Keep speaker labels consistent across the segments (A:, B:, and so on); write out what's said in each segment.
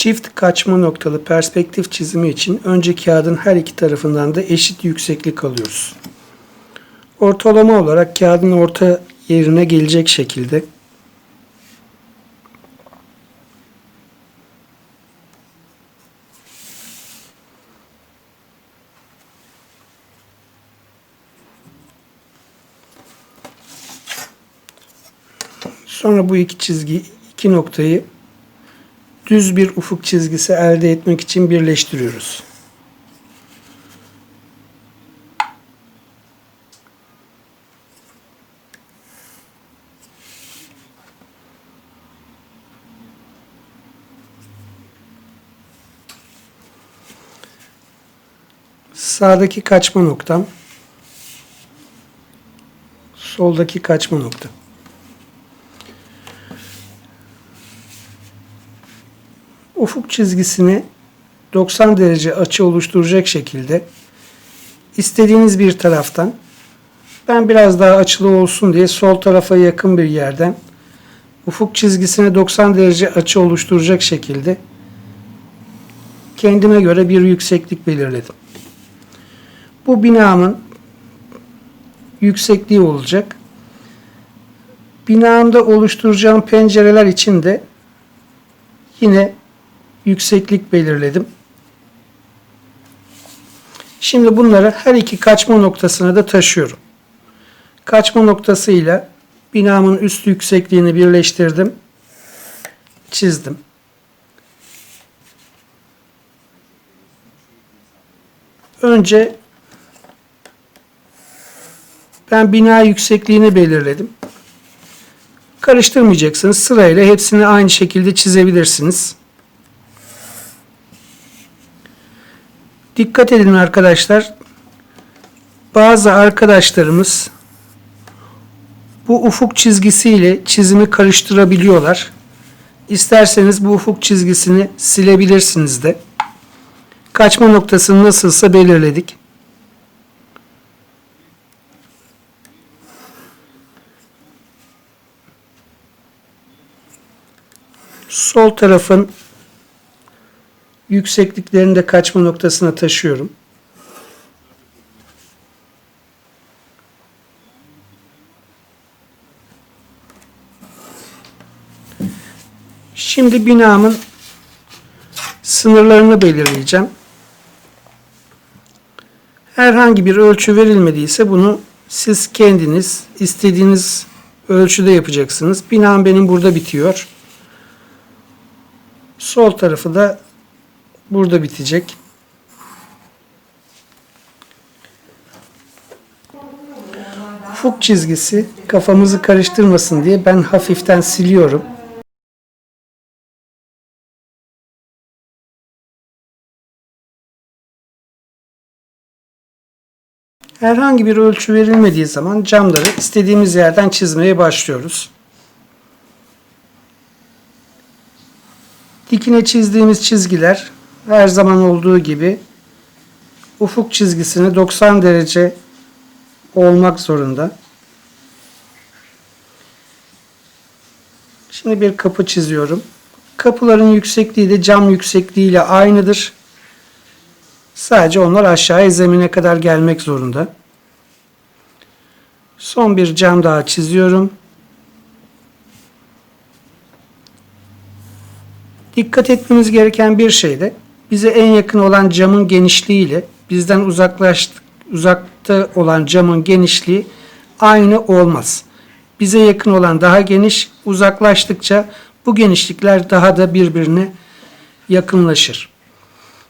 A: Çift kaçma noktalı perspektif çizimi için önce kağıdın her iki tarafından da eşit yükseklik alıyoruz. Ortalama olarak kağıdın orta yerine gelecek şekilde Sonra bu iki çizgi, iki noktayı düz bir ufuk çizgisi elde etmek için birleştiriyoruz. Sağdaki kaçma noktam, soldaki kaçma noktam. Ufuk çizgisini 90 derece açı oluşturacak şekilde istediğiniz bir taraftan ben biraz daha açılı olsun diye sol tarafa yakın bir yerden ufuk çizgisine 90 derece açı oluşturacak şekilde kendime göre bir yükseklik belirledim. Bu binamın yüksekliği olacak. Binamda oluşturacağım pencereler için de yine yükseklik belirledim. Şimdi bunları her iki kaçma noktasına da taşıyorum. Kaçma noktasıyla binamın üst yüksekliğini birleştirdim. Çizdim. Önce ben bina yüksekliğini belirledim. Karıştırmayacaksınız. Sırayla hepsini aynı şekilde çizebilirsiniz. Dikkat edin arkadaşlar. Bazı arkadaşlarımız bu ufuk çizgisiyle çizimi karıştırabiliyorlar. İsterseniz bu ufuk çizgisini silebilirsiniz de. Kaçma noktasını nasılsa belirledik. Sol tarafın yüksekliklerini de kaçma noktasına taşıyorum. Şimdi binamın sınırlarını belirleyeceğim. Herhangi bir ölçü verilmediyse bunu siz kendiniz istediğiniz ölçüde yapacaksınız. Binam benim burada bitiyor. Sol tarafı da burada bitecek. Ufuk çizgisi kafamızı karıştırmasın diye ben hafiften siliyorum. Herhangi bir ölçü verilmediği zaman camları istediğimiz yerden çizmeye başlıyoruz. Dikine çizdiğimiz çizgiler her zaman olduğu gibi ufuk çizgisini 90 derece olmak zorunda. Şimdi bir kapı çiziyorum. Kapıların yüksekliği de cam yüksekliği ile aynıdır. Sadece onlar aşağıya zemine kadar gelmek zorunda. Son bir cam daha çiziyorum. Dikkat etmemiz gereken bir şey de bize en yakın olan camın genişliği ile bizden uzaklaştık, uzakta olan camın genişliği aynı olmaz. Bize yakın olan daha geniş, uzaklaştıkça bu genişlikler daha da birbirine yakınlaşır.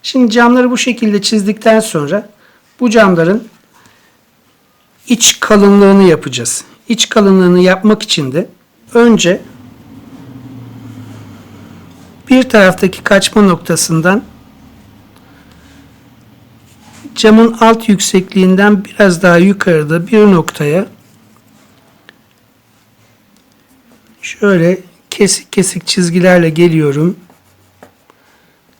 A: Şimdi camları bu şekilde çizdikten sonra bu camların iç kalınlığını yapacağız. İç kalınlığını yapmak için de önce bir taraftaki kaçma noktasından camın alt yüksekliğinden biraz daha yukarıda bir noktaya şöyle kesik kesik çizgilerle geliyorum.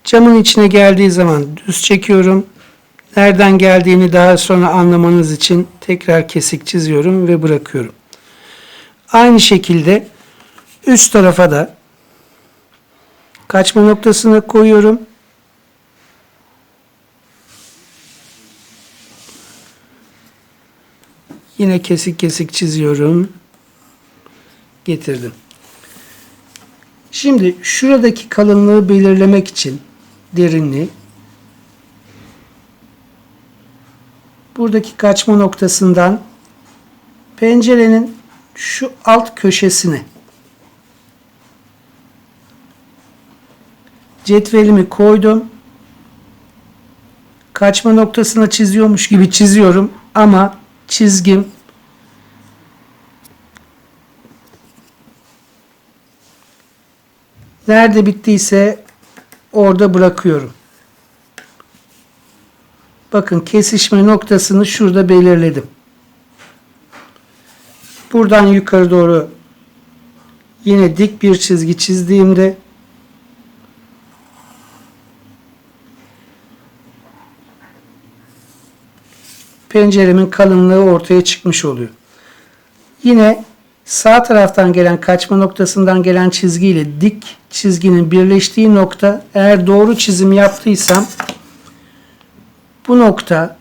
A: Camın içine geldiği zaman düz çekiyorum. Nereden geldiğini daha sonra anlamanız için tekrar kesik çiziyorum ve bırakıyorum. Aynı şekilde üst tarafa da Kaçma noktasına koyuyorum. Yine kesik kesik çiziyorum. Getirdim. Şimdi şuradaki kalınlığı belirlemek için derinliği buradaki kaçma noktasından pencerenin şu alt köşesine cetvelimi koydum. Kaçma noktasına çiziyormuş gibi çiziyorum ama çizgim nerede bittiyse orada bırakıyorum. Bakın kesişme noktasını şurada belirledim. Buradan yukarı doğru yine dik bir çizgi çizdiğimde penceremin kalınlığı ortaya çıkmış oluyor. Yine sağ taraftan gelen kaçma noktasından gelen çizgiyle dik çizginin birleştiği nokta eğer doğru çizim yaptıysam bu nokta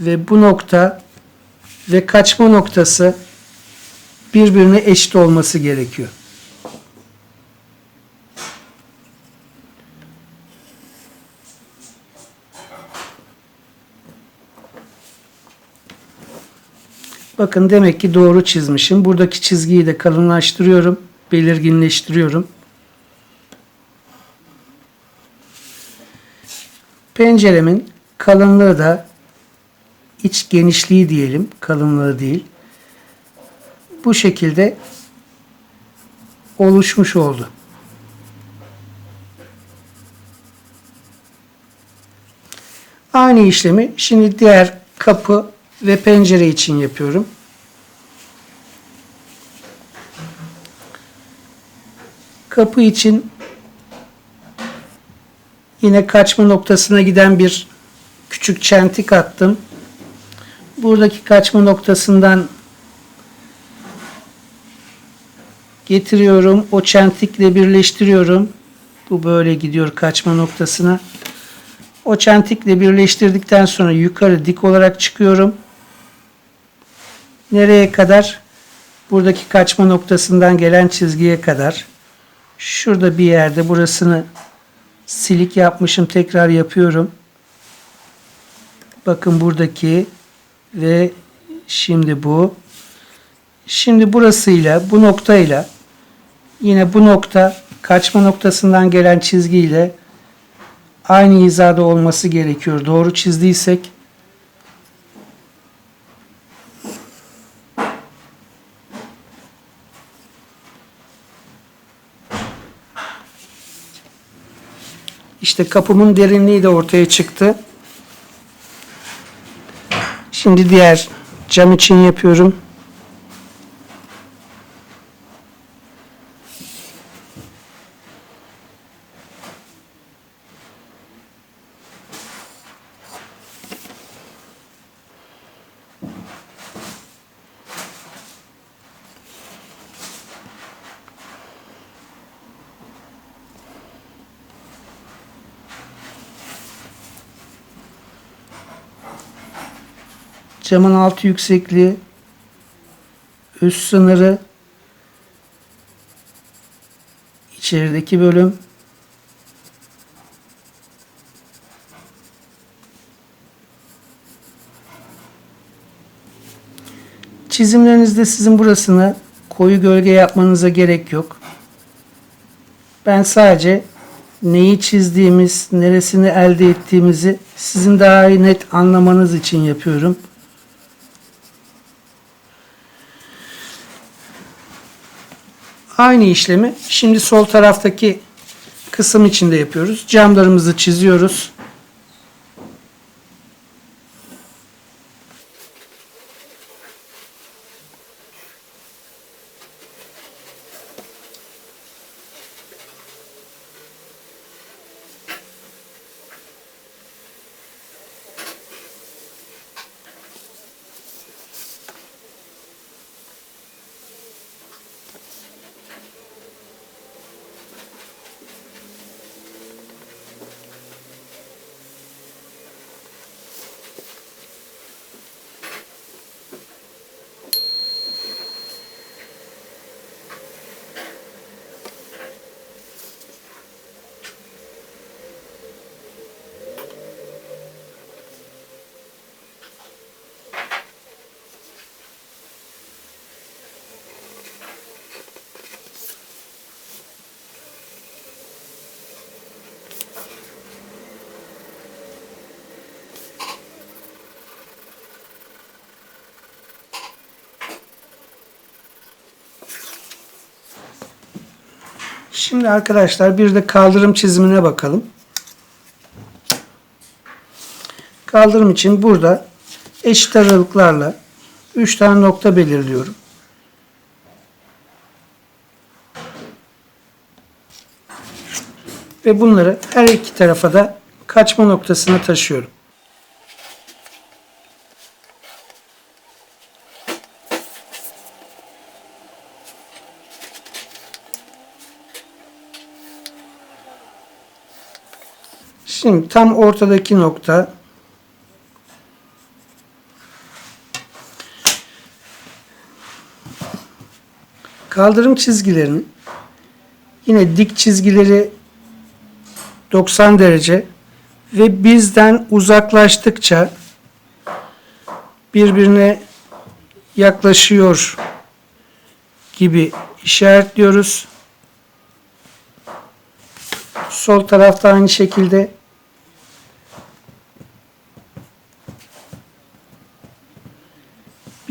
A: ve bu nokta ve kaçma noktası birbirine eşit olması gerekiyor. Bakın demek ki doğru çizmişim. Buradaki çizgiyi de kalınlaştırıyorum. Belirginleştiriyorum. Penceremin kalınlığı da iç genişliği diyelim. Kalınlığı değil. Bu şekilde oluşmuş oldu. Aynı işlemi şimdi diğer kapı ve pencere için yapıyorum. Kapı için yine kaçma noktasına giden bir küçük çentik attım. Buradaki kaçma noktasından getiriyorum. O çentikle birleştiriyorum. Bu böyle gidiyor kaçma noktasına. O çentikle birleştirdikten sonra yukarı dik olarak çıkıyorum. Nereye kadar? Buradaki kaçma noktasından gelen çizgiye kadar. Şurada bir yerde burasını silik yapmışım. Tekrar yapıyorum. Bakın buradaki ve şimdi bu. Şimdi burasıyla bu noktayla yine bu nokta kaçma noktasından gelen çizgiyle aynı hizada olması gerekiyor. Doğru çizdiysek İşte kapımın derinliği de ortaya çıktı. Şimdi diğer cam için yapıyorum. Camın altı yüksekliği, üst sınırı, içerideki bölüm, Çizimlerinizde sizin burasını koyu gölge yapmanıza gerek yok. Ben sadece neyi çizdiğimiz, neresini elde ettiğimizi sizin daha iyi net anlamanız için yapıyorum. Aynı işlemi şimdi sol taraftaki kısım içinde yapıyoruz. Camlarımızı çiziyoruz. Şimdi arkadaşlar bir de kaldırım çizimine bakalım. Kaldırım için burada eşit aralıklarla 3 tane nokta belirliyorum. Ve bunları her iki tarafa da kaçma noktasına taşıyorum. Şimdi tam ortadaki nokta kaldırım çizgilerinin yine dik çizgileri 90 derece ve bizden uzaklaştıkça birbirine yaklaşıyor gibi işaretliyoruz. Sol tarafta aynı şekilde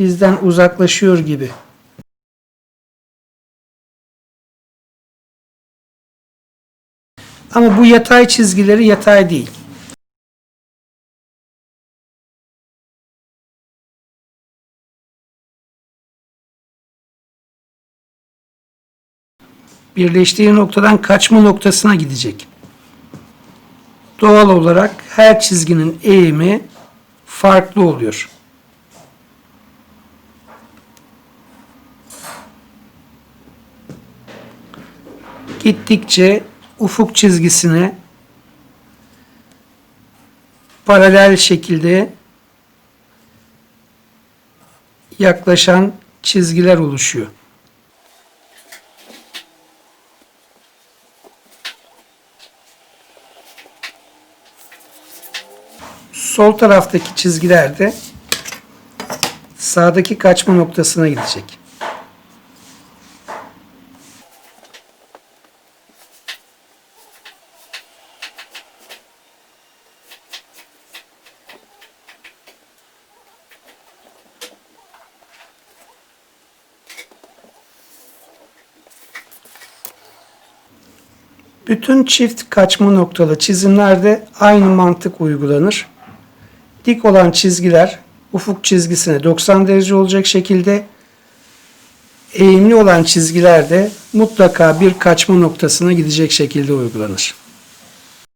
A: bizden uzaklaşıyor gibi. Ama bu yatay çizgileri yatay değil. Birleştiği noktadan kaçma noktasına gidecek. Doğal olarak her çizginin eğimi farklı oluyor. Gittikçe ufuk çizgisine paralel şekilde yaklaşan çizgiler oluşuyor. Sol taraftaki çizgiler de sağdaki kaçma noktasına gidecek. Bütün çift kaçma noktalı çizimlerde aynı mantık uygulanır. Dik olan çizgiler ufuk çizgisine 90 derece olacak şekilde eğimli olan çizgiler de mutlaka bir kaçma noktasına gidecek şekilde uygulanır.